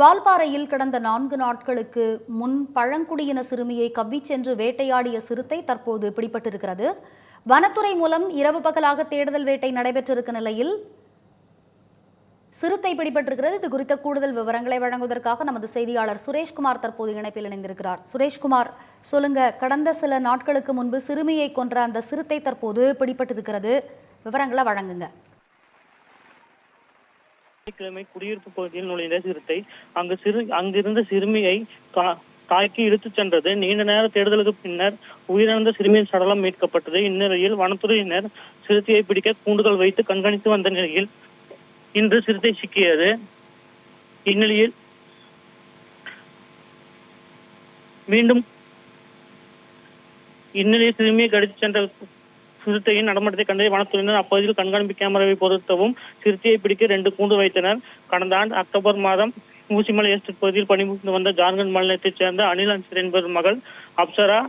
வால்பாறையில் கடந்த நான்கு நாட்களுக்கு முன் பழங்குடியின சிறுமியை கவ்வி சென்று வேட்டையாடிய சிறுத்தை தற்போது பிடிபட்டிருக்கிறது. வனத்துறை மூலம் இரவு பகலாக தேடுதல் வேட்டை நடைபெற்றிருக்க நிலையில் சிறுத்தை பிடிபட்டிருக்கிறது. இது குறித்த கூடுதல் விவரங்களை வழங்குவதற்காக நமது செய்தியாளர் சுரேஷ்குமார் தற்போது இணைப்பில் இணைந்திருக்கிறார். சுரேஷ்குமார் சொல்லுங்க கடந்த சில நாட்களுக்கு முன்பு சிறுமியை கொன்ற அந்த சிறுத்தை தற்போது பிடிபட்டிருக்கிறது. விவரங்களை வழங்குங்க. வெள்ளிக்கிழமை குடியிருப்பு பகுதியில் நுழைந்த சிறுத்தை அங்கு சிறு அங்கிருந்த சிறுமியை தாக்கி இழுத்துச் சென்றது. நீண்ட நேர தேடுதலுக்கு பின்னர் உயிரிழந்த சிறுமியின் சடலம் மீட்கப்பட்டது. இந்நிலையில் வனத்துறையினர் சிறுத்தையை பிடிக்க கூண்டுகள் வைத்து கண்காணித்து வந்த நிலையில் இன்று சிறுத்தை சிக்கியது. இந்நிலையில் மீண்டும் இந்நிலையில் சிறுமியை கடித்து சென்ற சிறுத்தையின் நடமாட்டத்தை கண்டறிய வனத்துறையினர் அப்பகுதியில் கண்காணிப்பு கேமராவை பொருத்தவும் சிறுத்தையை பிடிக்க ரெண்டு கூண்டு வைத்தனர். கடந்த ஆண்டு அக்டோபர் மாதம் ஊசிமலை எஸ்டேட் பகுதியில் பணிபுரிந்து வந்த ஜார்க்கண்ட் மாநிலத்தைச் சேர்ந்த அனில் அன்சர் என்பவர் மகள் அப்சரா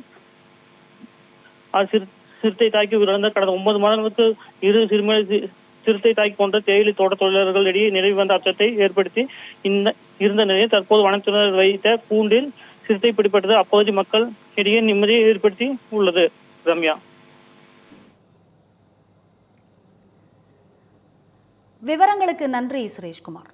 சிறுத்தை தாக்கி உயிரிழந்த கடந்த ஒன்பது மாதங்களுக்கு இரு சிறுமலை சிறுத்தை தாக்கி கொண்ட தேயிலை தோட்ட தொழிலாளர்களிடையே நிலவி வந்த அச்சத்தை ஏற்படுத்தி இந்த இருந்த நிலையில் தற்போது வனத்துறையினர் வைத்த கூண்டில் சிறுத்தை பிடிப்பட்டது அப்பகுதி மக்கள் இடையே நிம்மதியை ஏற்படுத்தி உள்ளது. ரம்யா. விவரங்களுக்கு நன்றி சுரேஷ்குமார்.